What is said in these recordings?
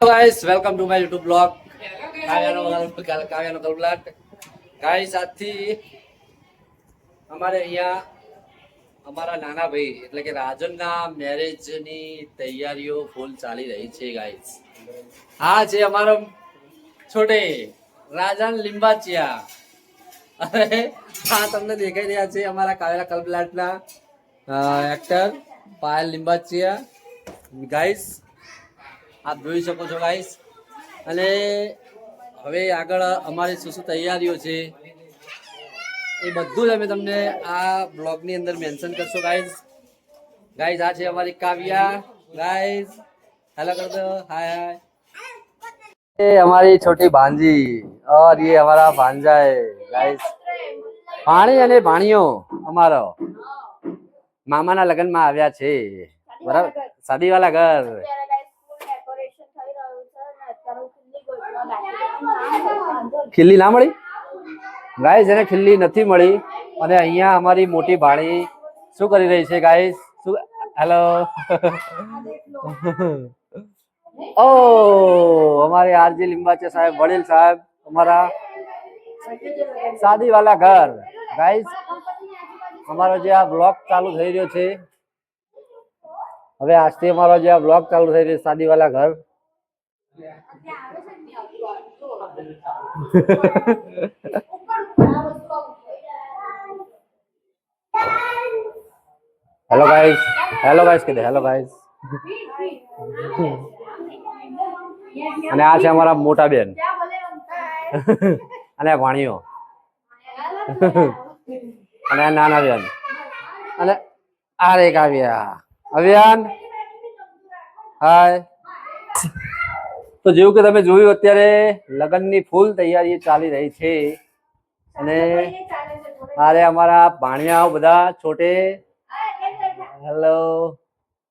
Guys welcome to my YouTube blog કાવ્યાનો કાવ્યાનો કલબલાટ guys આજથી અમારે અહીંયા અમારા નાના ભાઈ, એટલે કે રાજનના મેરેજની તૈયારીઓ ફૂલ ચાલી રહી છે ગાઈસ આ છે અમારો છોટે, રાજન લિંબાચિયા. અરે, આ તમને દેખાઈ રહ્યા છે અમારા કાવ્યા કલબલાટના એક્ટર પાયલ લિંબાચિયા. ગાઈસ આપ જોઈ શકો છો ગાઈસ અને હવે આગળ અમારી શું શું તૈયારીઓ છે, એ બધું જ અમે તમને આ બ્લોગની અંદર મેન્શન કરશો ગાઈઝ ગાઈઝ આ છે અમારી કાવ્યા. ગાઈઝ હેલો કર દો હાય હાય એ અમારી છોટી ભાંજી ઓર યે અમારા ભાંજા હે ગાઈઝ ભાણી અને ભાણીઓ અમારો. મામાના લગ્નમાં આવ્યા છે. બરાબર? શાદીવાલા ઘર. ખીલ્લી ના મળી? ગાય એને ખીલ્લી નથી મળી. અને અહીંયા અમારી મોટી ભાણી શું કરી રહી છે ગાય શું હેલો ઓ અમારે આરજી લિંબાચે સાહેબ, વડીલ સાહેબ, અમારા શાદી વાલા ઘર. ગાઈસ અમારો જે આ બ્લોગ ચાલુ થઈ રહ્યો છે, હવે આજથી અમારો જે આ બ્લોગ ચાલુ થઈ રહ્યો છે શાદી વાલા ઘર. હેલો ગાઈસ હેલો ગાઈસ કીધે હેલો ગાઈસ અને આ છે અમારા મોટા બેન. અને ભાણીઓ અને નાના બેન. અને આ રે આવ્યા. અભિયાન. હાય તો જેવું કે તમે જોયું અત્યારે લગ્નની ફૂલ તૈયારી ચાલી રહી છે. અને અરે અમારા ભાણિયાઓ બધા છોટે. હેલો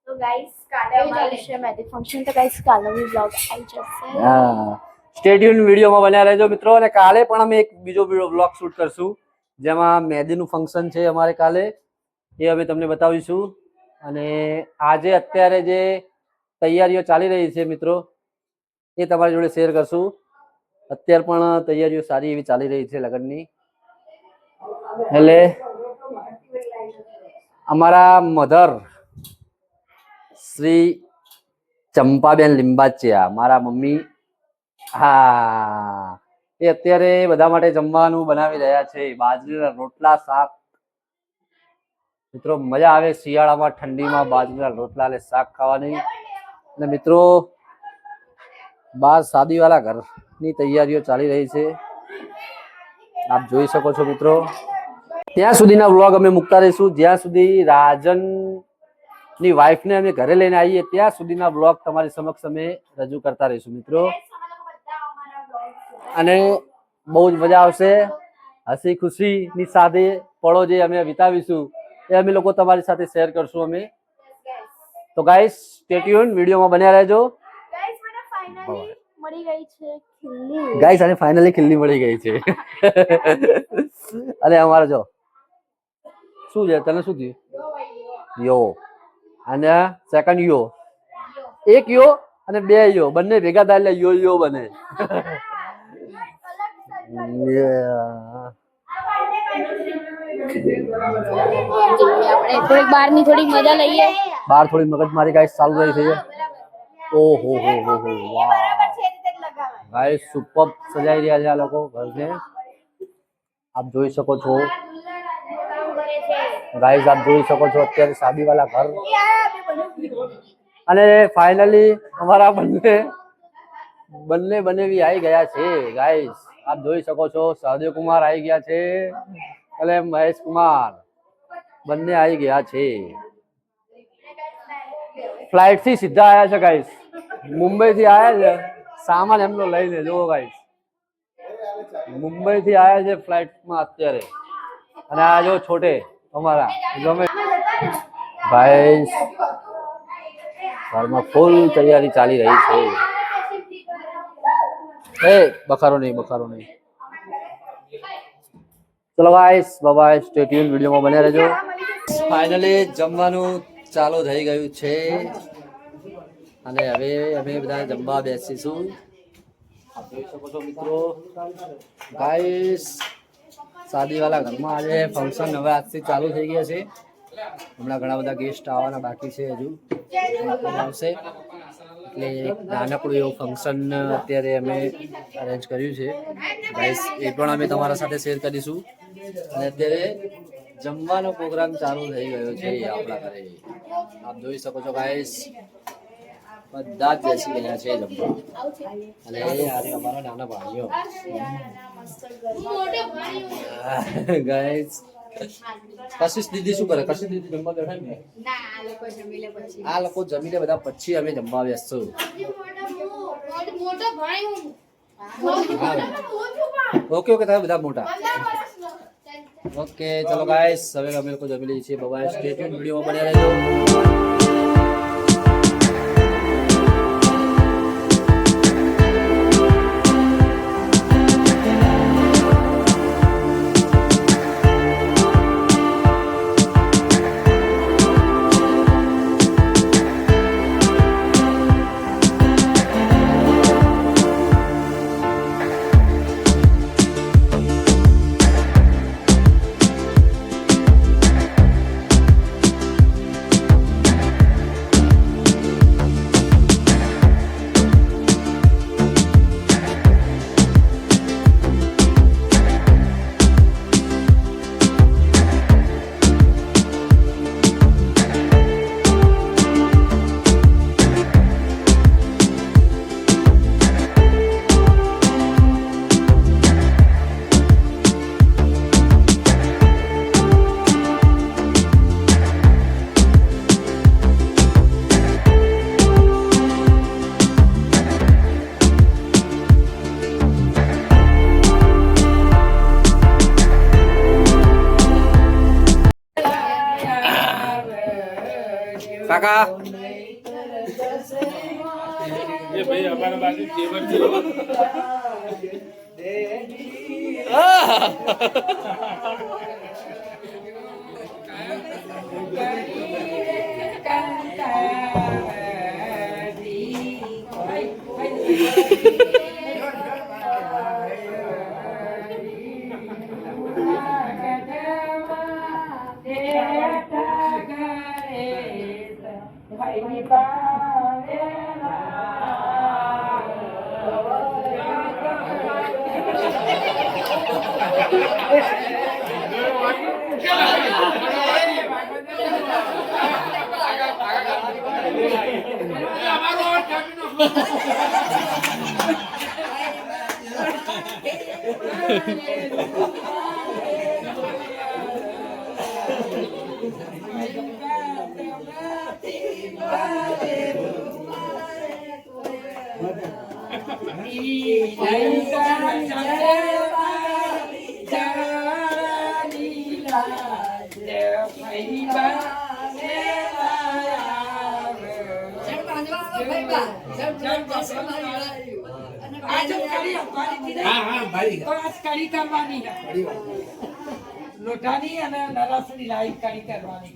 તો guys, કાલે અમારું છે મહેંદી function. તો guys, કાલનો બી આવી જશે. હા. સ્ટેડિયમ વિડીયોમાં બન્યા રહેજો મિત્રો. અને કાલે પણ અમે એક બીજો વ્લોગ શૂટ કરશું જેમાં મહેંદીનું ફંક્શન છે અમારે કાલે. એ અમે તમને બતાવીશું. અને આજે અત્યારે જે તૈયારીઓ ચાલી રહી છે મિત્રો એ તમારી જોડે શેર કરશું. અત્યારે પણ તૈયારીઓ સારી એવી ચાલી રહી છે લગ્નની. એટલે અમારા મધર શ્રી ચંપાબેન લિંબાચિયા, મારા મમ્મી. હા, એ અત્યારે બધા માટે જમવાનું બનાવી રહ્યા છે. બાજરીના રોટલા, શાક. મિત્રો, મજા આવે શિયાળામાં ઠંડીમાં બાજરીના રોટલા અને શાક ખાવાની. અને મિત્રો બાર શાદીવાળા ઘરની તૈયારીઓ ચાલી રહી છે. આપ જોઈ શકો છો મિત્રો. ત્યાં સુધીના વ્લોગ અમે મૂકતા રહીશું. જ્યાં સુધી રાજનની વાઈફને અમે ઘરે લઈને આવીએ, ત્યાં સુધીના વ્લોગ તમારી સમક્ષ અમે રજૂ કરતા રહીશું મિત્રો. અને બહુ જ મજા આવશે. હસી ખુશીની સાથે પળો જે અમે વિતાવીશું, એ અમે લોકો તમારી સાથે શેર કરશું અમે. તો ગાઈસ સ્ટેટ્યુન વિડીયોમાં બન્યા રહેજો. મળી ગઈ છે ખીલ્લી. ગાઈસ અને ફાઇનલી ખીલ્લી મળી ગઈ છે. અને અમારે જો. શું છે? તને શું થયું? યો. અને સેકન્ડ યો. એક યો અને બે યો. બંને ભેગા થાય એટલે યો યો બને. થોડીક બહારની થોડીક મજા લઈએ. બહાર થોડી મગજમારી ગાઈસ ચાલુ રહી છે. ઓહો હો હો હો. વાહ ગાઈસ સુપર સજાઈ રહ્યા છે આ લોકો ઘરને. આપ જોઈ શકો છો. ગાઈઝ આપ જોઈ શકો છો અત્યારે સાદી વાળા ઘર. અને ફાઇનલી અમારા બંને બંને બનેવી આવી ગયા છે. ગાઈઝ આપ જોઈ શકો છો, સહદેવ કુમાર આવી ગયા છે અને મહેશ કુમાર બંને આવી ગયા છે. ફ્લાઇટથી સીધા આયા છે ગાઈઝ મુંબઈ થી આયા છે. સામાન એમનો લઈને જુઓ ભાઈ મુંબઈ થી આવ્યા છે ફ્લાઇટમાં અત્યારે. અને આ જો છોટે અમારા ગમે ભાઈ, ઘરમાં ફૂલ તૈયારી ચાલી રહી છે. એ, બખારો નહીં બખારો નહીં. ચલો ગાઈસ બાય સ્ટે વિડીયોમાં બન્યા રહેજો. ફાઇનલી જમવાનું ચાલુ થઈ ગયું છે. અને હવે અમે બધા જમવા બેસીશું. મિત્રો ગાઈસ શાદીવાલા ઘરમાં આજે ફંક્શન હવે આજથી ચાલુ થઈ ગયા છે. હમણાં ઘણા બધા ગેસ્ટ આવવાના બાકી છે હજુ. આવશે. એટલે નાનકડું એવું ફંક્શન અત્યારે અમે અરેન્જ કર્યું છે. ગાઈસ એ પણ અમે તમારા સાથે શેર કરીશું. અને અત્યારે જમવાનો પ્રોગ્રામ ચાલુ થઈ ગયો છે આપણા ઘરે. આપ જોઈ શકો છો ગાઈસ બધા જ બેસી ગયા છે જમવા અને આજે અમારા નાના ભાઈઓ. ગાઈસ કશિશ દીદી શું કરે? કશિશ દીદી જમવા બેઠા ને? આ લોકો જમીને બધા પછી અમે જમવા બેસશું. ઓકે ઓકે તમે બધા મોટા. ઓકે ચલો ગાઈસ હવે અમે લોકો જમી લઈએ છીએ. બાય સ્ટે ટ્યુન વિડીયોમાં બન્યા રહેજો. કાકા એ ભાઈ અમારા બાજુ ટેબલ છે હા હા ભાઈ કડી કરવાની છે. લોટાની અને નરાસની લાઈટ કાઢી કરવાની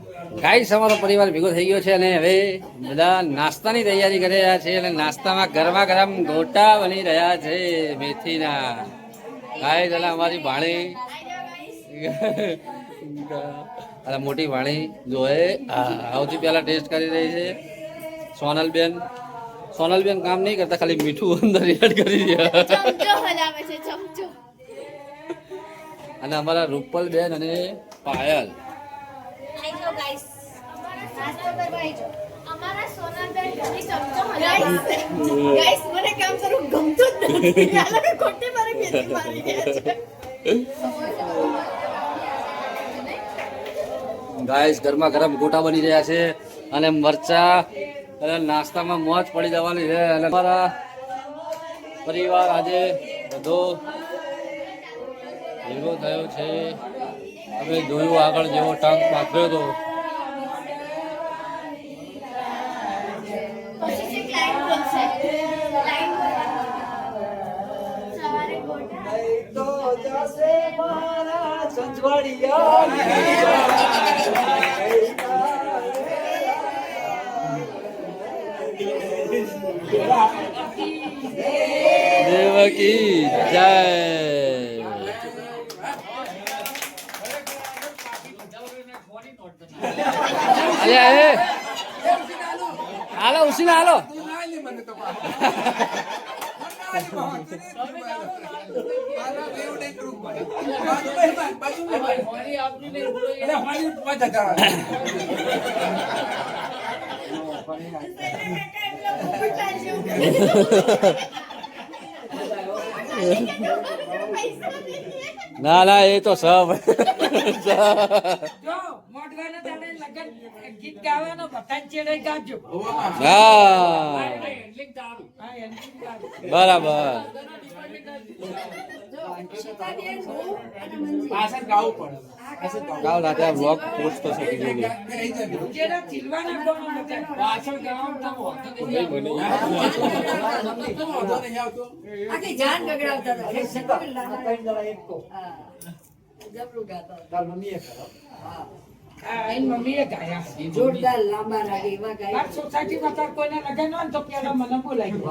ગાઈસ અમારો પરિવાર ભેગો થઈ ગયો છે અને હવે બધા નાસ્તાની તૈયારી કરી રહ્યા છે અને નાસ્તામાં ગરમા ગરમ ગોટા બની રહ્યા છે મેથીના. ગાઈસ અને અમારી ભાણી અરે મોટી ભાણી જોએ સૌથી પહેલા ટેસ્ટ કરી રહી છે. સોનલબેન. સોનલબેન કામ નહીં કરતા ખાલી મીઠું અંદર એડ કરી દે. અને અમારા રૂપલબેન અને પાયલ. આઈ ગાઈસ નાસ્તો કરવા આઈ અમારા સોનલબેન ઘણી ચમચો હલાવે ગાઈસ મને કામ કરવું ગમતું જ નથી. આ ખોટી મારી બેટી મારી ગયા છે. ગાઈસ ગરમા ગરમ ગોટા બની રહ્યા છે અને મરચા અને નાસ્તામાં મોજ પડી જવાની છે. અને અમારા પરિવાર આજે બધો ભેગો થયો છે. અમે જોયું આગળ જેવો ટંક પાથર્યો હતો ગોટા દેવકી જય અરે અરે હાલો ઉસીને હાલો ના ના એ તો સબ. ગીત ગાવાનો બધાને ચેડે ગાજો. હા. બરાબર. કાલ રાતે આ બ્લોગ પોસ્ટ થશે. હા, એની મમ્મીએ ગાયા. જોરદાર લાંબા લાગે એવા ગાય સોસાયટીમાં તાર કોઈને લગન હોય ને તો પેલા મને બોલાવી દો.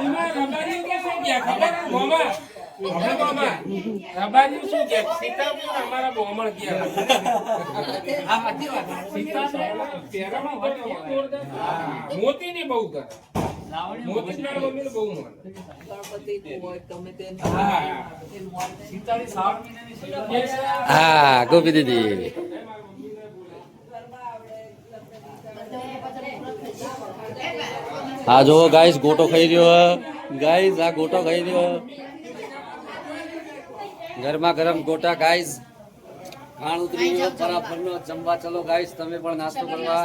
એમાં રબારીઓ કે શું ખબર મોમાં? હવે મોમાં, અમારા બોમણ જોરદાર. કરે. મોતી ની બહુ માને. હા. હા ગોપી દીદી હા જો ગાઈસ ગોટો ખાઈ રહ્યો ગાઈસ આ ગોટો ખાઈ રહ્યો ગરમા ગરમ ગોટા ગાઈસ ખાણ ઉતરી ગયો ફરાફરનો જમવા ચલો ગાઈસ તમે પણ નાસ્તો કરવા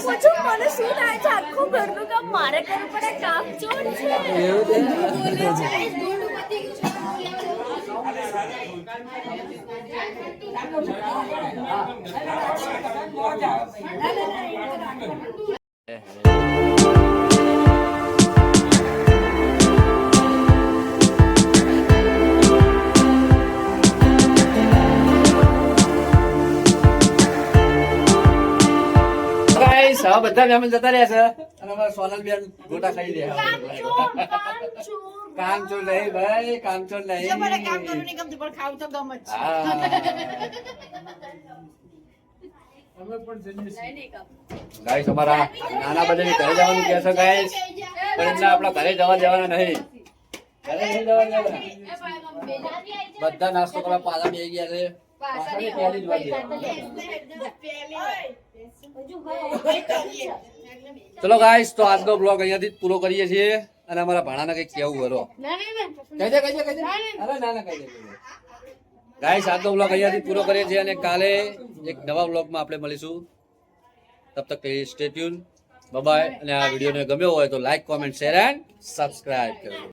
પૂછું મને શું થાય છે આખું ઘરનું કામ મારે કરવું પડે કામ ચોર છે એવું છે? હવે બધા મહેમાન જતા રહ્યા છે. અને અમારે સોનલ બેન ગોટા ખાઈ રહ્યા કામ નહીં ભાઈ કામ નહીં. મને કામ કરવું નહીં ગમતું પણ ખાવું તો ગમે જ. ગાઈસ અમારા નાના બધાને ઘરે જવાનું કહે છે ગાઈસ પણ એમને આપણા ઘરે જવા જવાના નહીં. ઘરે જવા. બધા નાસ્તો કરવા પાછા બે ગયા છે. ચલો ગાઈસ તો આજનો બ્લોગ અહીંયાથી જ પૂરો કરીએ છીએ અને અમારા ભાણાને કંઈક કેવું કરો ના, ના, ના. કહી દે કહી દે કહી દે. અરે ના ના કહી ગાઈસ આજનો બ્લોગ અહીંયાથી પૂરો કરીએ છીએ અને કાલે એક નવા બ્લોગમાં આપણે મળીશું. તબ તક સ્ટેટ્યુન બાય અને આ વિડીયોને ગમ્યો હોય તો like comment share and subscribe કરો.